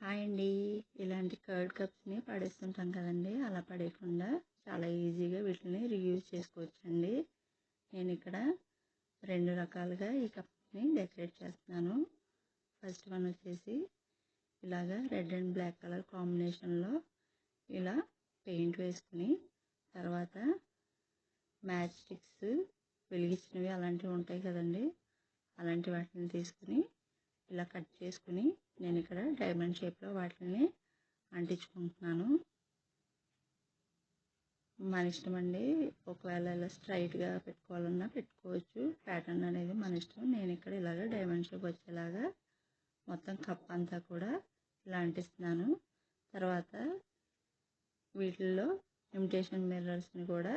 Hi అండి. ఇలాంటి curd కప్స్ని పడేస్తుంటాం కదండి. అలా పడేయకుండా చాలా ఈజీగా వీటిని రీయూజ్ చేసుకోవచ్చండి. నేను ఇక్కడ రెండు రకాలుగా ఈ కప్ని డెకరేట్ చేస్తున్నాను. ఫస్ట్ వన్ వచ్చేసి ఇలాగా రెడ్ అండ్ బ్లాక్ కలర్ కాంబినేషన్లో ఇలా పెయింట్ వేసుకుని తర్వాత మ్యాచ్ స్టిక్స్ వెలిగించినవి అలాంటివి ఉంటాయి కదండి. అలాంటి వాటిని తీసుకుని ఇలా కట్ చేసుకుని నేను ఇక్కడ డైమండ్ షేప్లో వాటిని అంటించుకుంటున్నాను. మన ఇష్టం అండి ఒకవేళ ఇలా స్ట్రైట్గా పెట్టుకోవాలన్నా పెట్టుకోవచ్చు. ప్యాటర్న్ అనేది మన ఇష్టం. నేను ఇక్కడ ఇలాగ డైమండ్ షేప్ వచ్చేలాగా మొత్తం కప్ అంతా కూడా ఇలా అంటిస్తున్నాను. తర్వాత వీటిల్లో ఇమిటేషన్ మిర్రర్స్ని కూడా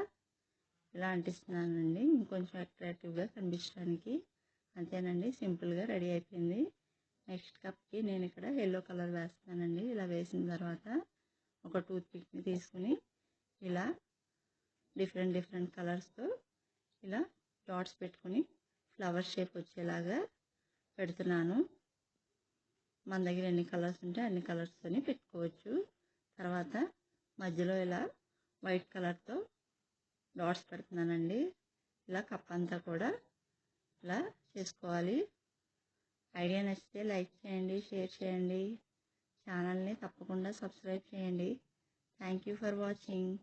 ఇలా అంటిస్తున్నానండి. ఇంకొంచెం అట్రాక్టివ్గా కనిపించడానికి. అంతేనండి సింపుల్గా రెడీ అయిపోయింది. నెక్స్ట్ కప్కి నేను ఇక్కడ ఎల్లో కలర్ వేస్తానండి. ఇలా వేసిన తర్వాత ఒక టూత్ పిక్ని తీసుకుని ఇలా డిఫరెంట్ డిఫరెంట్ కలర్స్తో ఇలా డాట్స్ పెట్టుకుని ఫ్లవర్ షేప్ వచ్చేలాగా పెడుతున్నాను. మన దగ్గర ఎన్ని కలర్స్ ఉంటే అన్ని కలర్స్తోని పెట్టుకోవచ్చు. తర్వాత మధ్యలో ఇలా వైట్ కలర్తో డాట్స్ పెడుతున్నానండి. ఇలా కప్ అంతా కూడా ఇలా చేసుకోవాలి. ఐడియా నచ్చితే లైక్ చేయండి షేర్ చేయండి. ఛానల్ని తప్పకుండా సబ్స్క్రైబ్ చేయండి. Thank you for watching.